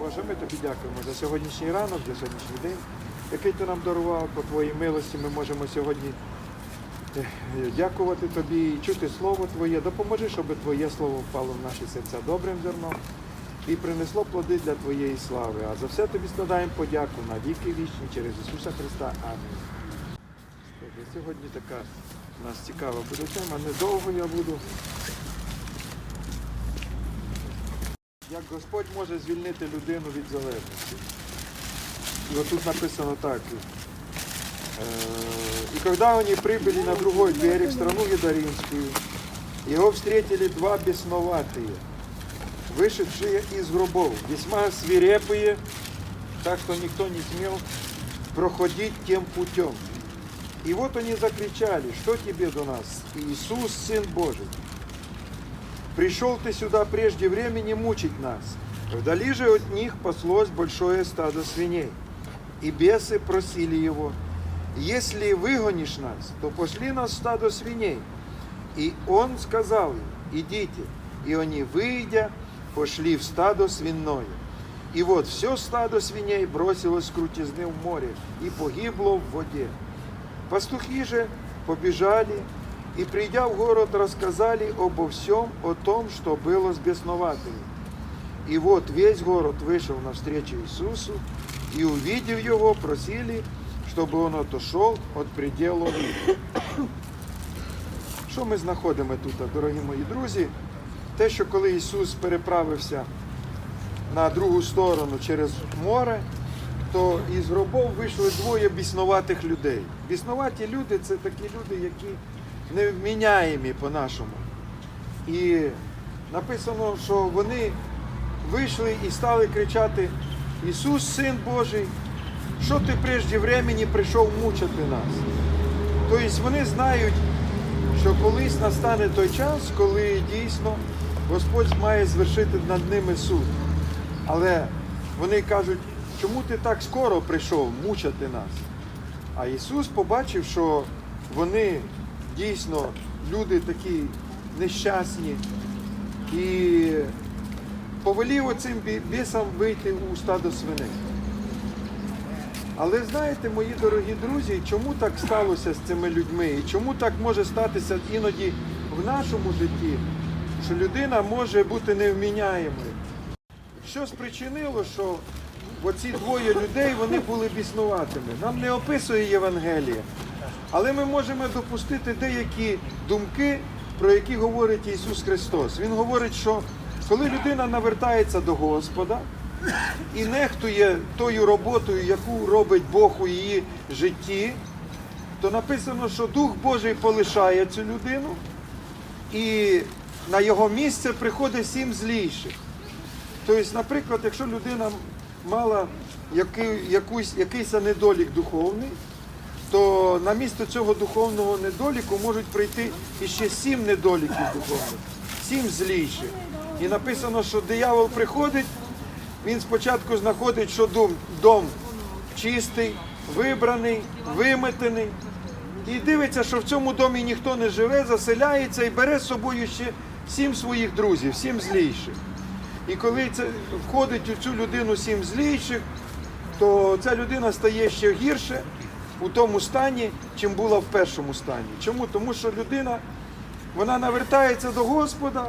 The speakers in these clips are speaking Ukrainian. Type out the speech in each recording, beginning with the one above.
ми тобі дякуємо за сьогоднішній ранок, за сьогоднішній день, який ти нам дарував по твоїй милості. Ми можемо сьогодні е, дякувати тобі і чути Слово Твоє. Допоможи, щоб Твоє Слово впало в наші серця добрим зерном і принесло плоди для Твоєї слави. А за все тобі складаємо подяку на віки вічні через Ісуса Христа. Амінь. Сьогодні така у нас цікава буде тема. Недовго я буду Як Господь може звільнити людину від залежності. І отут написано так. Э, И когда они прибыли на другой берег, страну Едаринскую, его встретили два бесноватые, вышедшие из гробов, весьма свирепые, так что никто не смел проходить тем путем. И вот они закричали, что тебе до нас, Иисус, Сын Божий. Пришел ты сюда прежде времени мучить нас. Вдали же от них паслось большое стадо свиней. И бесы просили его, если выгонишь нас, то пошли нас стадо свиней. И он сказал им, идите. И они, выйдя, пошли в стадо свиное. И вот все стадо свиней бросилось крутизны в море и погибло в воде. Пастухи же побежали и, придя в город, рассказали обо всем о том, что было с бесноватыми. И вот весь город вышел навстречу Иисусу, и, увидев его, просили, чтобы он отошел от пределу их. Що ми знаходимо тут, дорогі мої друзі? Те, що коли Ісус переправився на другу сторону через море, то із гробов вийшли двоє біснуватих людей. Біснуваті люди це такі люди, які невміняємі по-нашому. І написано, що вони вийшли і стали кричати: Ісус, Син Божий, що ти прежде времени прийшов мучити нас? Тобто вони знають, що колись настане той час, коли дійсно Господь має звершити над ними суд. Але вони кажуть, чому ти так скоро прийшов мучити нас? А Ісус побачив, що вони дійсно люди такі нещасні і повелів оцим бісам вийти у стадо свиней. Але знаєте, мої дорогі друзі, чому так сталося з цими людьми? І чому так може статися іноді в нашому житті, що людина може бути невміняємою? Що спричинило, що оці двоє людей вони були біснуватими? Нам не описує Євангеліє, але ми можемо допустити деякі думки, про які говорить Ісус Христос. Він говорить, що коли людина навертається до Господа і нехтує тою роботою, яку робить Бог у її житті, то написано, що Дух Божий полишає цю людину, і на його місце приходить сім злійших. Тобто, наприклад, якщо людина мала який, якусь, якийсь недолік духовний, то на місце цього духовного недоліку можуть прийти іще сім недоліків духовних, сім зліших. І написано, що диявол приходить, він спочатку знаходить, що дом, дом чистий, вибраний, виметений. І дивиться, що в цьому домі ніхто не живе, заселяється і бере з собою ще сім своїх друзів, сім злійших. І коли це входить у цю людину сім злійших, то ця людина стає ще гірше у тому стані, чим була в першому стані. Чому? Тому що людина вона навертається до Господа,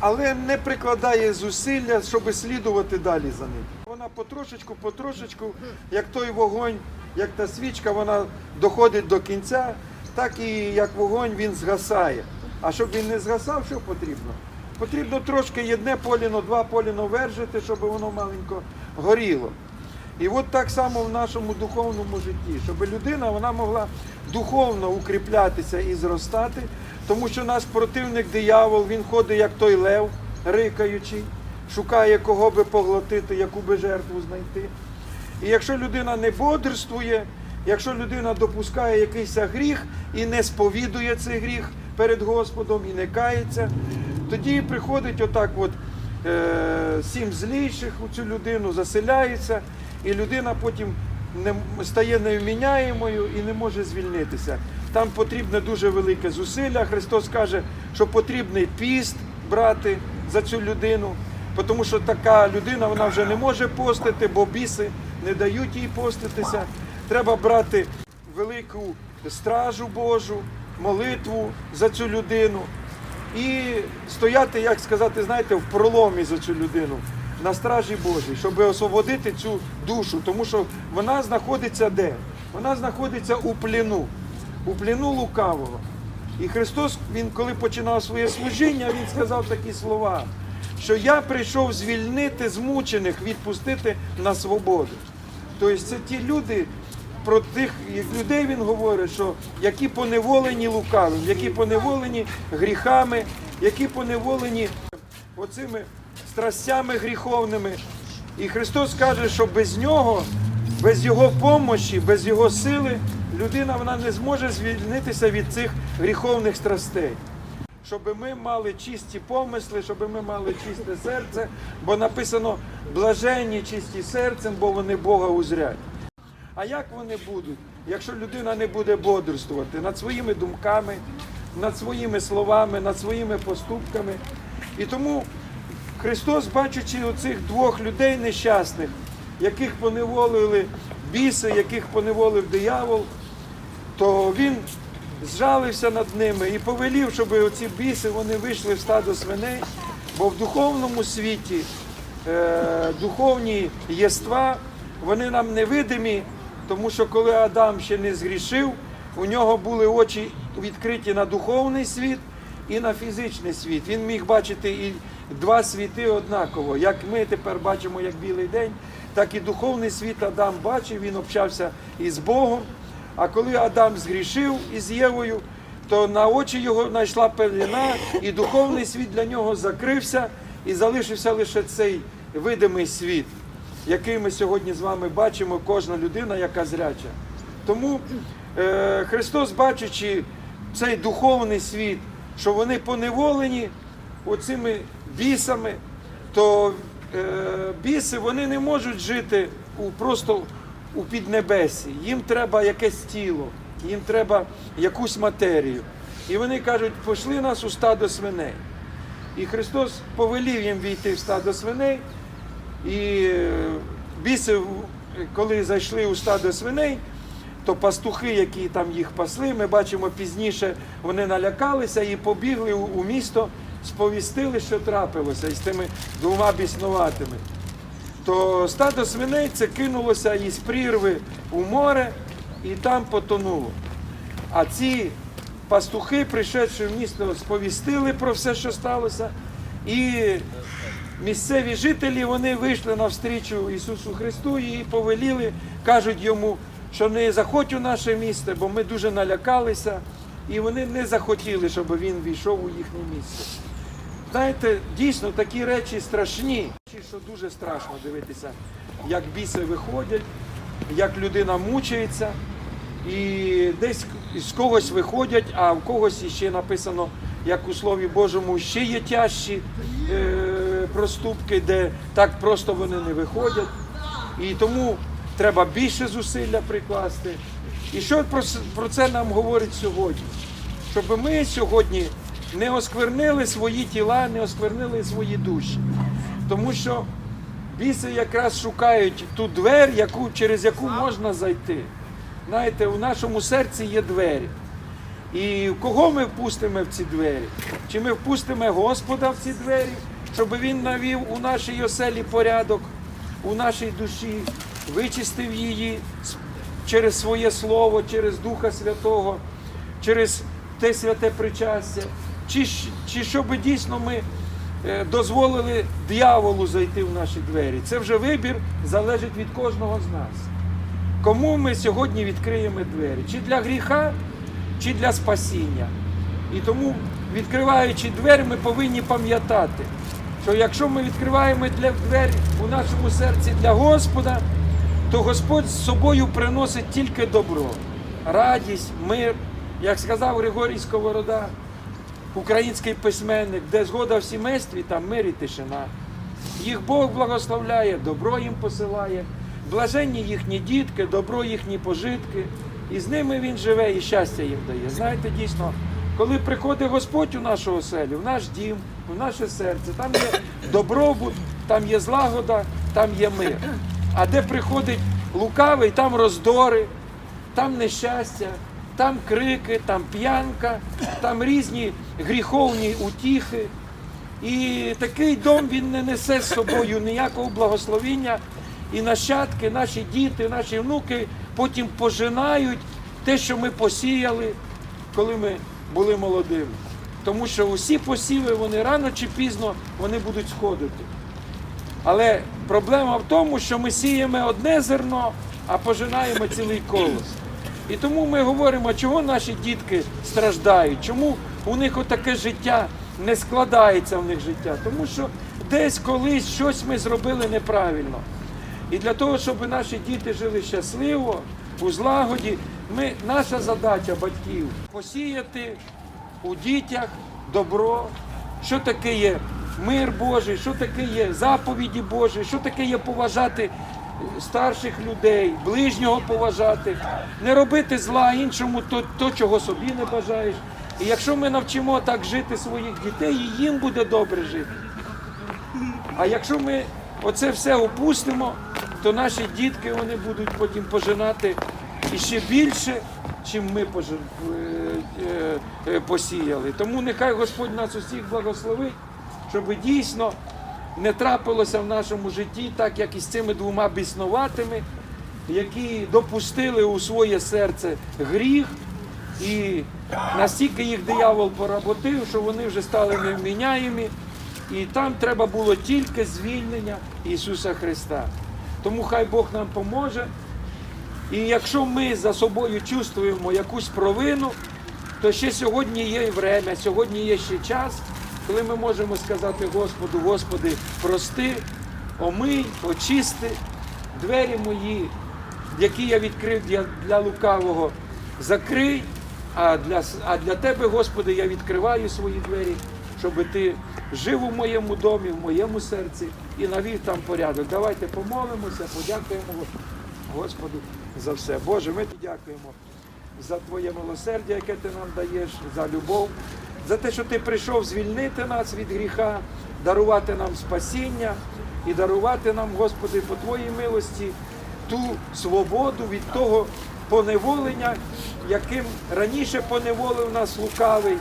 але не прикладає зусилля, щоб слідувати далі за ним. Вона потрошечку, потрошечку, як той вогонь, як та свічка, вона доходить до кінця, так і як вогонь він згасає. А щоб він не згасав, що потрібно? Потрібно трошки одне поліно, два поліно вержити, щоб воно маленько горіло. І от так само в нашому духовному житті, щоб людина вона могла духовно укріплятися і зростати, тому що наш противник диявол, він ходить як той лев, рикаючий, шукає кого би поглотити, яку би жертву знайти. І якщо людина не бодрствує, якщо людина допускає якийсь гріх і не сповідує цей гріх перед Господом і не кається, тоді приходить отак от е, сім злійших у цю людину, заселяється, і людина потім не, стає невміняємою і не може звільнитися. Там потрібне дуже велике зусилля. Христос каже, що потрібний піст брати за цю людину. тому що така людина вона вже не може постити, бо біси не дають їй поститися. Треба брати велику стражу Божу, молитву за цю людину і стояти, як сказати, знаєте, в проломі за цю людину на стражі Божій, щоб освободити цю душу, тому що вона знаходиться де? Вона знаходиться у пліну, у пліну лукавого. І Христос, Він коли починав своє служіння, Він сказав такі слова, що я прийшов звільнити змучених, відпустити на свободу. Тобто це ті люди, про тих людей він говорить, що які поневолені лукавим, які поневолені гріхами, які поневолені оцими страстями гріховними. І Христос каже, що без нього, без Його помощі, без Його сили, людина вона не зможе звільнитися від цих гріховних страстей. Щоб ми мали чисті помисли, щоб ми мали чисте серце, бо написано блаженні чисті серцем, бо вони Бога узрять. А як вони будуть, якщо людина не буде бодрствувати над своїми думками, над своїми словами, над своїми поступками? І тому Христос, бачачи оцих двох людей нещасних, яких поневолили біси, яких поневолив диявол, то він зжалився над ними і повелів, щоб оці біси вони вийшли в стадо свиней, бо в духовному світі е, духовні єства, вони нам невидимі, тому що коли Адам ще не згрішив, у нього були очі відкриті на духовний світ і на фізичний світ. Він міг бачити і два світи однаково. Як ми тепер бачимо як білий день, так і духовний світ Адам бачив, він общався із Богом. А коли Адам згрішив із Євою, то на очі його знайшла пелена, і духовний світ для нього закрився, і залишився лише цей видимий світ, який ми сьогодні з вами бачимо, кожна людина, яка зряча. Тому е, Христос, бачачи цей духовний світ, що вони поневолені оцими бісами, то е, біси вони не можуть жити у просто у піднебесі. Їм треба якесь тіло, їм треба якусь матерію. І вони кажуть, пошли нас у стадо свиней. І Христос повелів їм війти в стадо свиней. І е, біси, коли зайшли у стадо свиней, то пастухи, які там їх пасли, ми бачимо пізніше, вони налякалися і побігли у місто, сповістили, що трапилося із тими двома біснуватими то стадо свиней це кинулося із прірви у море і там потонуло. А ці пастухи, прийшедши в місто, сповістили про все, що сталося, і місцеві жителі вони вийшли навстрічу Ісусу Христу і повеліли, кажуть йому, що не заходь у наше місто, бо ми дуже налякалися, і вони не захотіли, щоб він війшов у їхнє місце. Знаєте, дійсно такі речі страшні, що дуже страшно дивитися, як біси виходять, як людина мучається, і десь з когось виходять, а в когось іще написано, як у Слові Божому, ще є тяжчі е, проступки, де так просто вони не виходять. І тому треба більше зусилля прикласти. І що про, це нам говорить сьогодні? Щоб ми сьогодні не осквернили свої тіла, не осквернили свої душі. Тому що біси якраз шукають ту двері, яку, через яку можна зайти. Знаєте, у нашому серці є двері. І кого ми впустимо в ці двері? Чи ми впустимо Господа в ці двері, щоб Він навів у нашій оселі порядок, у нашій душі, вичистив її через своє Слово, через Духа Святого, через те святе причастя? Чи, чи щоб дійсно ми е, дозволили дияволу зайти в наші двері? Це вже вибір залежить від кожного з нас. Кому ми сьогодні відкриємо двері? Чи для гріха, чи для спасіння? І тому, відкриваючи двері, ми повинні пам'ятати, що якщо ми відкриваємо двері у нашому серці для Господа, то Господь з собою приносить тільки добро, радість, мир, як сказав Григорій Сковорода, український письменник, де згода в сімействі, там мир і тишина. Їх Бог благословляє, добро їм посилає, блаженні їхні дітки, добро їхні пожитки. І з ними він живе і щастя їм дає. Знаєте, дійсно, коли приходить Господь у нашу оселю, в наш дім, в наше серце, там є добробут, там є злагода, там є мир. А де приходить лукавий, там роздори, там нещастя, там крики, там п'янка, там різні гріховні утіхи. І такий дом він не несе з собою ніякого благословіння. І нащадки, наші діти, наші внуки потім пожинають те, що ми посіяли, коли ми були молодими. Тому що усі посіви, вони рано чи пізно вони будуть сходити. Але проблема в тому, що ми сіємо одне зерно, а пожинаємо цілий колос. І тому ми говоримо, чого наші дітки страждають, чому у них отаке життя не складається в них життя. Тому що десь колись щось ми зробили неправильно. І для того, щоб наші діти жили щасливо, у злагоді, ми, наша задача батьків посіяти у дітях добро, що таке є мир Божий, що таке є заповіді Божі, що таке є поважати старших людей, ближнього поважати, не робити зла іншому, то, то чого собі не бажаєш. І якщо ми навчимо так жити своїх дітей, і їм буде добре жити. А якщо ми оце все опустимо, то наші дітки вони будуть потім пожинати іще більше, чим ми е, е, е, посіяли. Тому нехай Господь нас усіх благословить, щоб дійсно не трапилося в нашому житті, так як і з цими двома біснуватими, які допустили у своє серце гріх. І настільки їх диявол поработив, що вони вже стали невміняємі. І там треба було тільки звільнення Ісуса Христа. Тому хай Бог нам поможе. І якщо ми за собою чувствуємо якусь провину, то ще сьогодні є время, сьогодні є ще час, коли ми можемо сказати Господу, Господи, прости, омий, очисти, двері мої, які я відкрив для, для лукавого, закрий, а для, а для Тебе, Господи, я відкриваю свої двері, щоб Ти жив у моєму домі, в моєму серці і навів там порядок. Давайте помолимося, подякуємо Господу за все. Боже, ми дякуємо за Твоє милосердя, яке ти нам даєш, за любов, за те, що ти прийшов звільнити нас від гріха, дарувати нам спасіння і дарувати нам, Господи, по Твоїй милості ту свободу від того поневолення, яким раніше поневолив нас лукавий.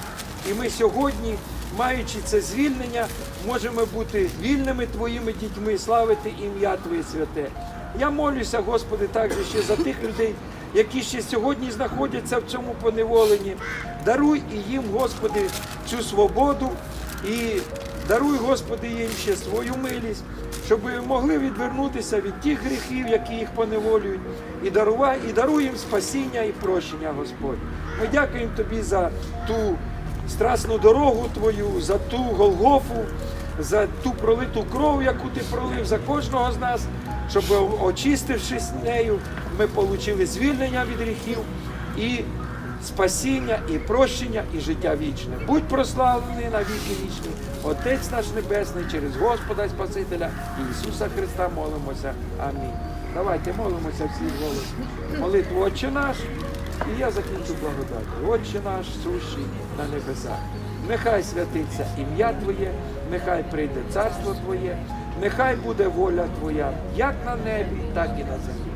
І ми сьогодні, маючи це звільнення, можемо бути вільними Твоїми дітьми, славити ім'я Твоє святе. Я молюся, Господи, також ще за тих людей, які ще сьогодні знаходяться в цьому поневоленні. Даруй і їм, Господи, цю свободу і даруй, Господи, їм ще свою милість, щоб могли відвернутися від тих гріхів, які їх поневолюють, і дарувай, і даруй їм спасіння і прощення, Господь. Ми дякуємо Тобі за ту страсну дорогу Твою, за ту Голгофу, за ту пролиту кров, яку ти пролив за кожного з нас, щоб очистившись нею, ми отримали звільнення від гріхів і спасіння, і прощення, і життя вічне. Будь прославлений на віки вічні, Отець наш Небесний, через Господа Спасителя Ісуса Христа молимося. Амінь. Давайте молимося всі голос. Молитву Отче наш. І я закінчу благодаттю. Отче наш, сущий на небесах. Нехай святиться ім'я Твоє, нехай прийде царство Твоє, нехай буде воля Твоя, як на небі, так і на землі.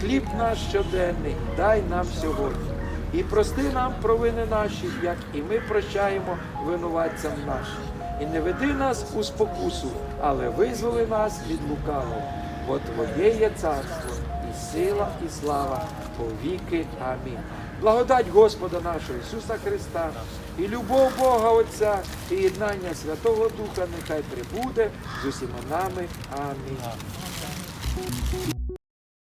Хліб наш щоденний, дай нам сьогодні. І прости нам провини наші, як і ми прощаємо винуватцям нашим. І не веди нас у спокусу, але визволи нас від лукавого. Бо Твоє є царство, і сила, і слава повіки. Амінь. Благодать Господа нашого Ісуса Христа, і любов Бога Отця, і єднання Святого Духа нехай прибуде з усіма нами. Амінь.